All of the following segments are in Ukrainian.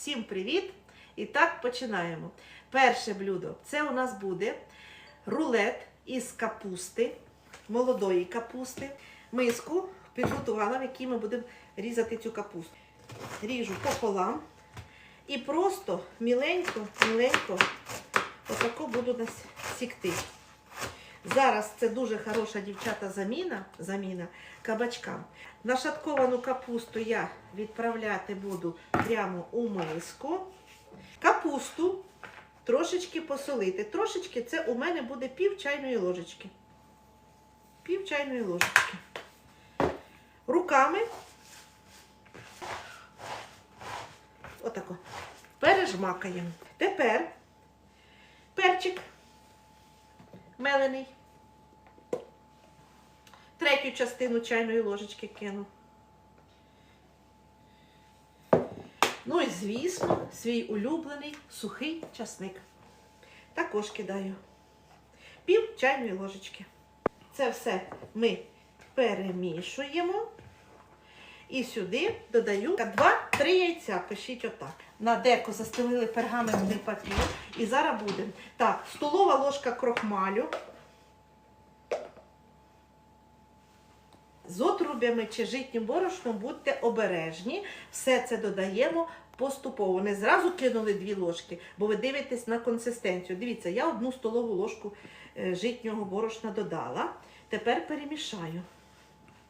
Всім привіт! І так починаємо. Перше блюдо це у нас буде рулет із капусти, молодої капусти. Миску підготувала, в якій ми будемо різати цю капусту. Ріжу пополам і просто міленько, міленько отако буду нас сікти. Зараз це дуже хороша дівчата заміна, заміна кабачкам. Нашатковану капусту я відправляти буду прямо у миску. Капусту трошечки посолити. Трошечки це у мене буде пів чайної ложечки. Пів чайної ложечки. Руками отако пережмакаємо. Тепер перчик мелений. Третю частину чайної ложечки кину. Ну і, звісно, свій улюблений сухий часник. Також кидаю пів чайної ложечки. Це все ми перемішуємо. І сюди додаю 2-3 яйця. Пишіть отак. На деко застелили пергаментний папір. І зараз будемо. Так, столова ложка крохмалю. З чи житнім борошном будьте обережні. Все це додаємо поступово. Не зразу кинули дві ложки, бо ви дивитесь на консистенцію. Дивіться, я одну столову ложку е, житнього борошна додала. Тепер перемішаю.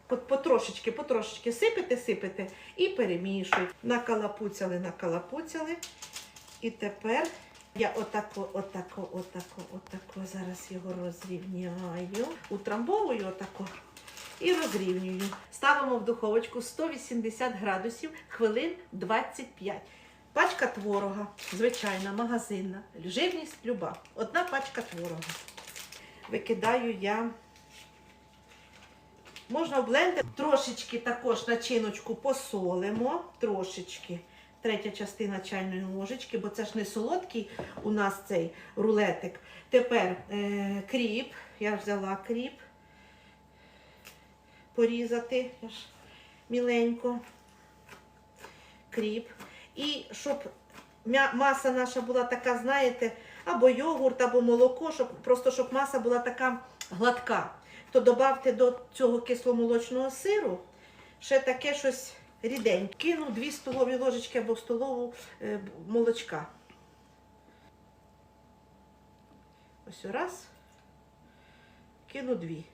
По- Потрошечки, потрошечки сипете, сипете і перемішуйте. Накалапуцяли, накалапуцяли. І тепер я отако, отако, отако, отако. Зараз його розрівняю. Утрамбовую отако і розрівнюю. Ставимо в духовочку 180 градусів хвилин 25. Пачка творога, звичайна, магазинна. Живність люба. Одна пачка творога. Викидаю я. Можна в блендер. Трошечки також начиночку посолимо. Трошечки. Третя частина чайної ложечки, бо це ж не солодкий у нас цей рулетик. Тепер е, кріп. Я взяла кріп порізати міленько, кріп. І щоб маса наша була така, знаєте, або йогурт, або молоко, щоб, просто щоб маса була така гладка. То додавте до цього кисломолочного сиру ще таке щось ріденьке. Кину 2 столові ложечки або столову е, молочка. Ось раз. Кину дві.